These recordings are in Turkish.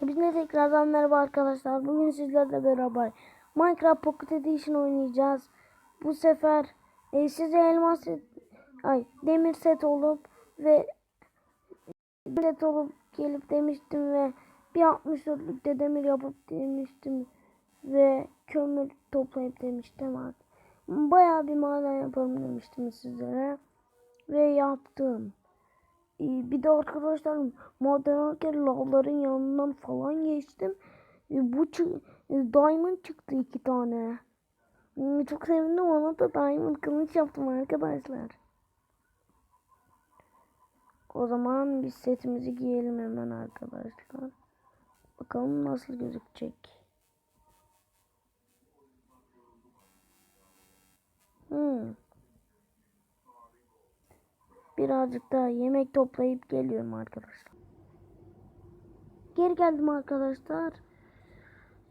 Hepinize tekrardan merhaba arkadaşlar. Bugün sizlerle beraber Minecraft Pocket Edition oynayacağız. Bu sefer e, size elmas set, ay demir set olup ve set olup gelip demiştim ve bir 64'lükte demir yapıp demiştim ve kömür toplayıp demiştim artık. Bayağı bir maden yaparım demiştim sizlere ve yaptım. Bir de arkadaşlar maden lavların yanından falan geçtim. Ee, Bu çı- e, diamond çıktı iki tane. Hmm, Çok sevindim ona da diamond kılıç yaptım arkadaşlar. O zaman biz setimizi giyelim hemen arkadaşlar. Bakalım nasıl gözükecek. Hmm. Birazcık daha yemek toplayıp geliyorum arkadaşlar. Geri geldim arkadaşlar.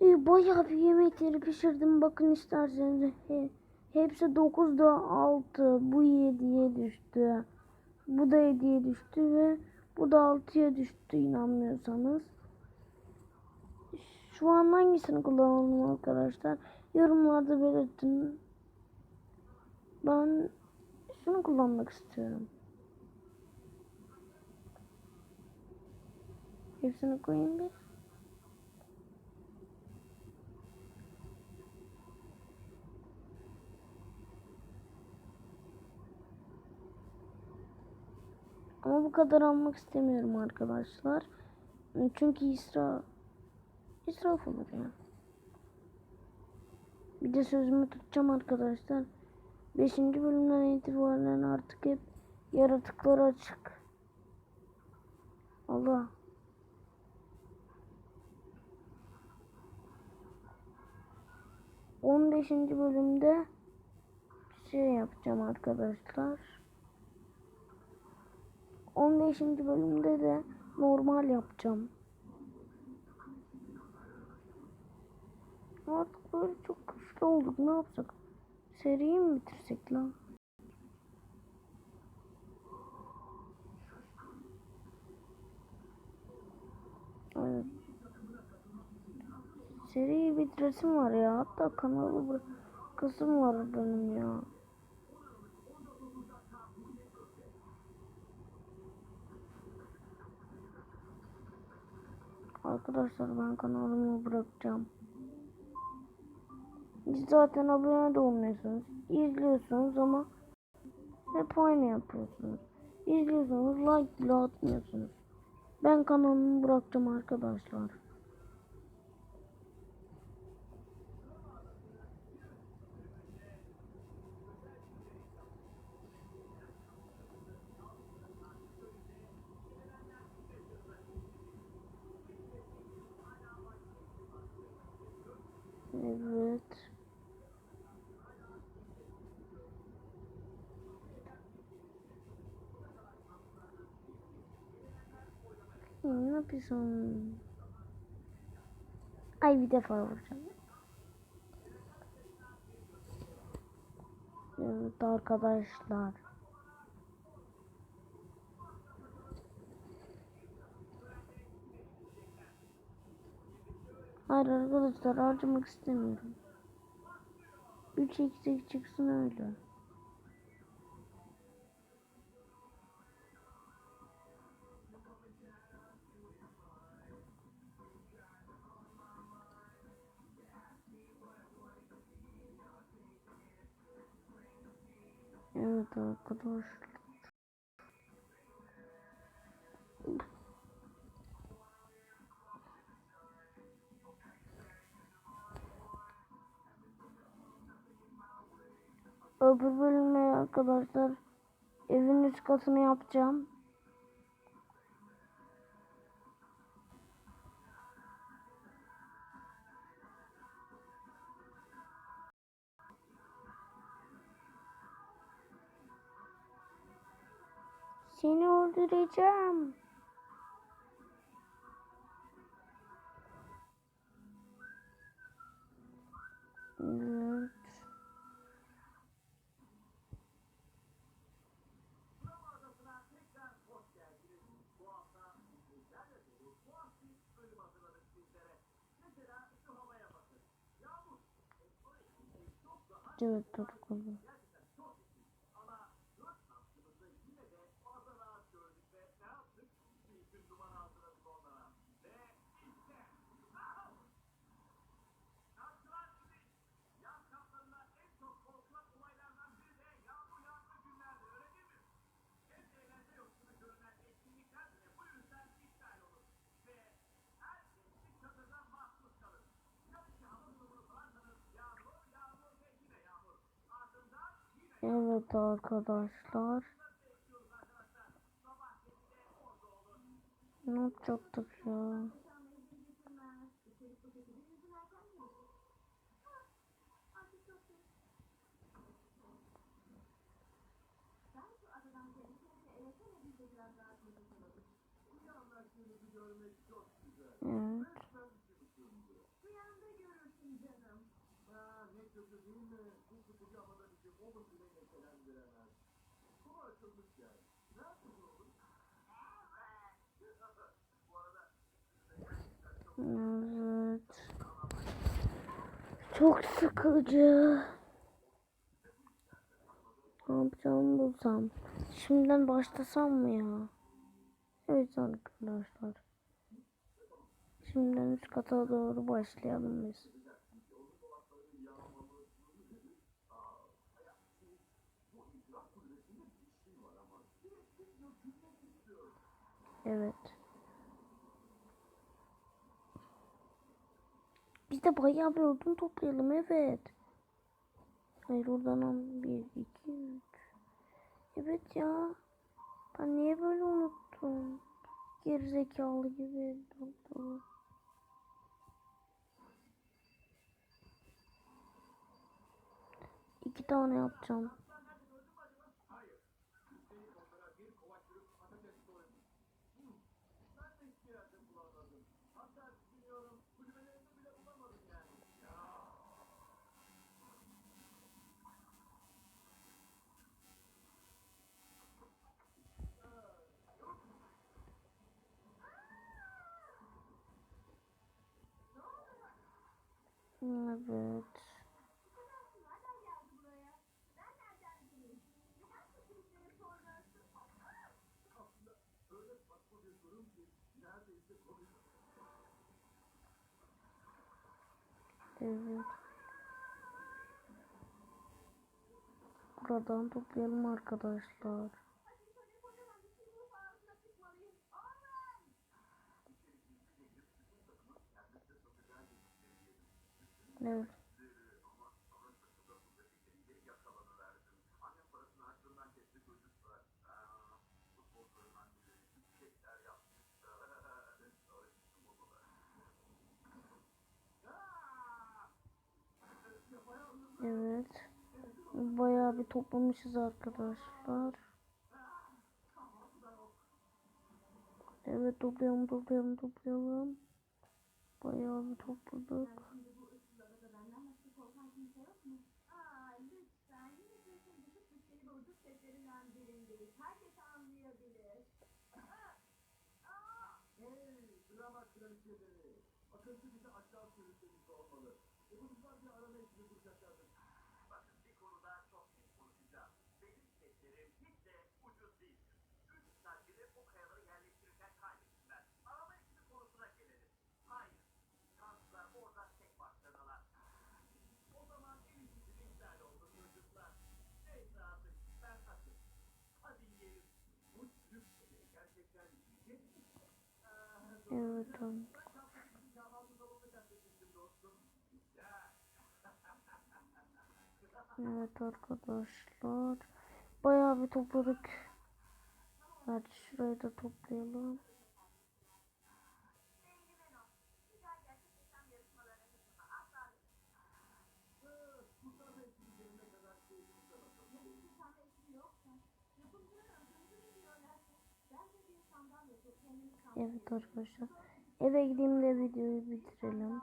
Ee, bayağı bir yemekleri pişirdim. Bakın isterseniz. He, hepsi 9'da 6. Bu 7'ye düştü. Bu da 7'ye düştü ve bu da 6'ya düştü inanmıyorsanız. Şu an hangisini kullanalım arkadaşlar? Yorumlarda belirtin. Ben şunu kullanmak istiyorum. Hepsini koyayım bir. Ama bu kadar almak istemiyorum arkadaşlar. Çünkü isra israf olur ya. Bir de sözümü tutacağım arkadaşlar. 5. bölümden itibaren artık hep yaratıklar açık. Allah. On beşinci bölümde şey yapacağım arkadaşlar. 15. bölümde de normal yapacağım. Artık böyle çok güçlü olduk. Ne yapsak? Seriyi mi bitirsek lan? Evet. Seriyi bitiresim var ya. Hatta kanalı bırakasım var benim ya. Arkadaşlar ben kanalımı bırakacağım. Zaten abone de olmuyorsunuz. İzliyorsunuz ama hep aynı yapıyorsunuz. İzliyorsunuz like bile atmıyorsunuz. Ben kanalımı bırakacağım arkadaşlar. Evet. Ne yapıyorsun? Ay bir defa vuracağım. Evet arkadaşlar. Hayır arkadaşlar harcamak istemiyorum. 3 eksik çıksın öyle. Evet arkadaşlar. Öbür bölümde arkadaşlar evin üst katını yapacağım. Seni öldüreceğim. Evet. Evet tutukladım. Evet arkadaşlar. Ne yapacaktık ya? Evet. Evet. Çok sıkıcı. Ne yapacağımı bulsam. Şimdiden başlasam mı ya? Evet arkadaşlar. Şimdiden üst kata doğru başlayalım biz. Evet. Biz de bayağı bir odun toplayalım evet. Hayır oradan. Bir, iki, üç. Evet ya. Ben niye böyle unuttum? Gerizekalı gibi. Doktor. İki tane yapacağım. Evet. Evet. Buradan toplayalım arkadaşlar. Evet. Bayağı bir toplamışız arkadaşlar. Evet toplayalım toplayalım toplayalım. Bayağı bir topladık. herkes anlayabilir. hey, drama kraliçeleri. Akıntı bizi aşağı sürüklemiş olmalı. E bunu Evet tamam. Evet arkadaşlar. Bayağı bir topladık. Hadi şurayı da toplayalım. Evet arkadaşlar. Eve gideyim de videoyu bitirelim.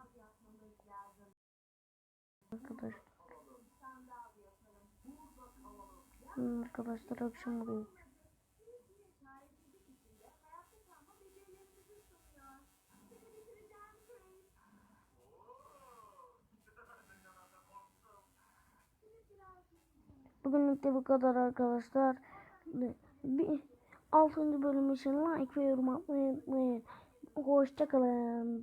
Arkadaşlar. Hmm, Arkadaşlar akşam oluyor. Bugünlük de bu kadar arkadaşlar. Bir 6. bölüm için like ve yorum atmayı unutmayın. Hoşçakalın.